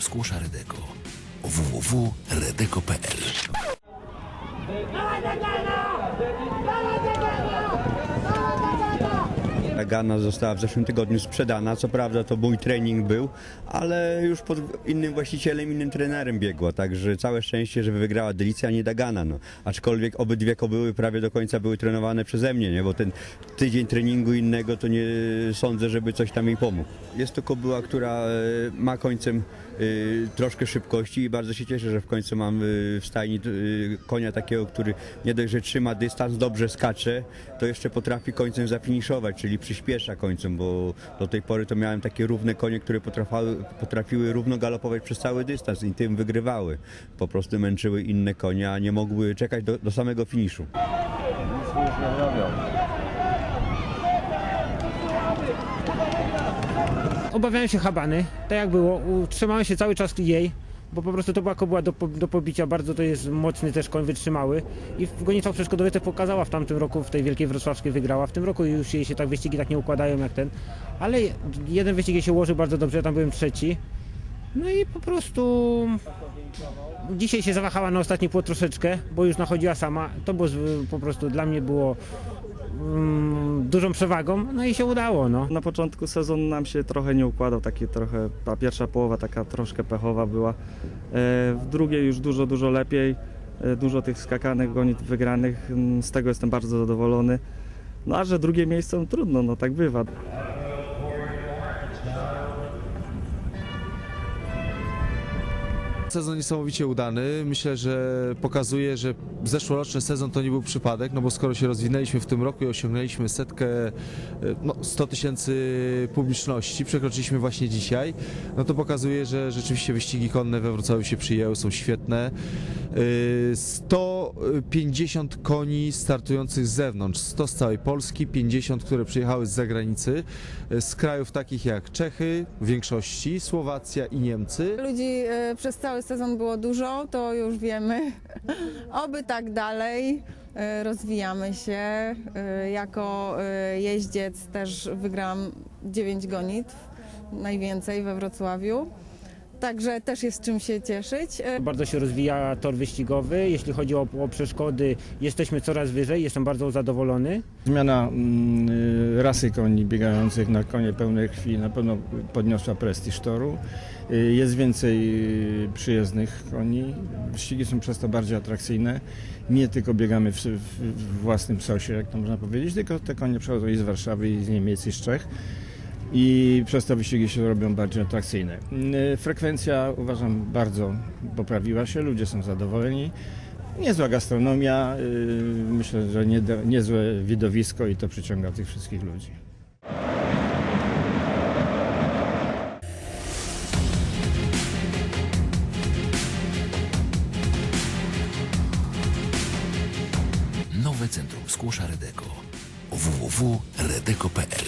Skłosza Redeko. www.redeko.pl Gana została w zeszłym tygodniu sprzedana. Co prawda to mój trening był, ale już pod innym właścicielem, innym trenerem biegła. Także całe szczęście, że wygrała Delicja, a nie Dagana. No. Aczkolwiek obydwie kobyły prawie do końca były trenowane przeze mnie, nie? bo ten tydzień treningu innego to nie sądzę, żeby coś tam jej pomógł. Jest to kobyła, która e, ma końcem troszkę szybkości i bardzo się cieszę, że w końcu mam e, w stajni e, konia takiego, który nie dość, że trzyma dystans, dobrze skacze, to jeszcze potrafi końcem zafiniszować, czyli przyspiesza końcem, bo do tej pory to miałem takie równe konie, które potrafiły, równo galopować przez cały dystans i tym wygrywały. Po prostu męczyły inne konie, a nie mogły czekać do, do samego finiszu. Obawiałem się Habany, tak jak było. Utrzymałem się cały czas jej, bo po prostu to była kobyła do, do pobicia, bardzo to jest mocny też koń wytrzymały. I w gonitwach przeszkodowych to pokazała w tamtym roku, w tej Wielkiej Wrocławskiej wygrała. W tym roku już jej się tak wyścigi tak nie układają jak ten. Ale jeden wyścig jej się ułożył bardzo dobrze, ja tam byłem trzeci. No i po prostu dzisiaj się zawahała na ostatni płot troszeczkę, bo już nachodziła sama. To było po prostu dla mnie było mm, dużą przewagą, no i się udało, no. Na początku sezon nam się trochę nie układał, taki trochę, ta pierwsza połowa taka troszkę pechowa była. E, W drugiej już dużo, dużo lepiej, E, dużo tych skakanych gonit wygranych, Mm, z tego jestem bardzo zadowolony. No a że drugie miejsce, no trudno, no tak bywa. Sezon niesamowicie udany. Myślę, że pokazuje, że zeszłoroczny sezon to nie był przypadek, no bo skoro się rozwinęliśmy w tym roku i osiągnęliśmy setkę, e, no 100 tysięcy publiczności, przekroczyliśmy właśnie dzisiaj, no to pokazuje, że rzeczywiście wyścigi konne we Wrocławiu się przyjęły, są świetne. E, 150 koni startujących z zewnątrz, 100 z całej Polski, 50, które przyjechały z zagranicy, e, z krajów takich jak Czechy w większości, Słowacja i Niemcy. Ludzi e, przez cały sezon było dużo, to już wiemy. Oby tak dalej. E, Rozwijamy się. E, Jako e, jeździec też wygrałam 9 gonitw, najwięcej we Wrocławiu. Także też jest czym się cieszyć. Bardzo się rozwija tor wyścigowy. Jeśli chodzi o, o przeszkody, jesteśmy coraz wyżej. Jestem bardzo zadowolony. Zmiana mm, y, rasy koni biegających na konie pełnej krwi na pewno podniosła prestiż toru. Y, Jest więcej y, przyjezdnych koni. Wyścigi są przez to bardziej atrakcyjne. Nie tylko biegamy w, w, w własnym sosie, jak to można powiedzieć, tylko te konie przychodzą i z Warszawy, i z Niemiec, i z Czech. I przez to wyścigi się robią bardziej atrakcyjne. Y, Frekwencja uważam bardzo poprawiła się, ludzie są zadowoleni. Niezła gastronomia, yy, myślę, że nie, niezłe widowisko i to przyciąga tych wszystkich ludzi. Nowe Centrum Skłosza Redeko. www.redeko.pl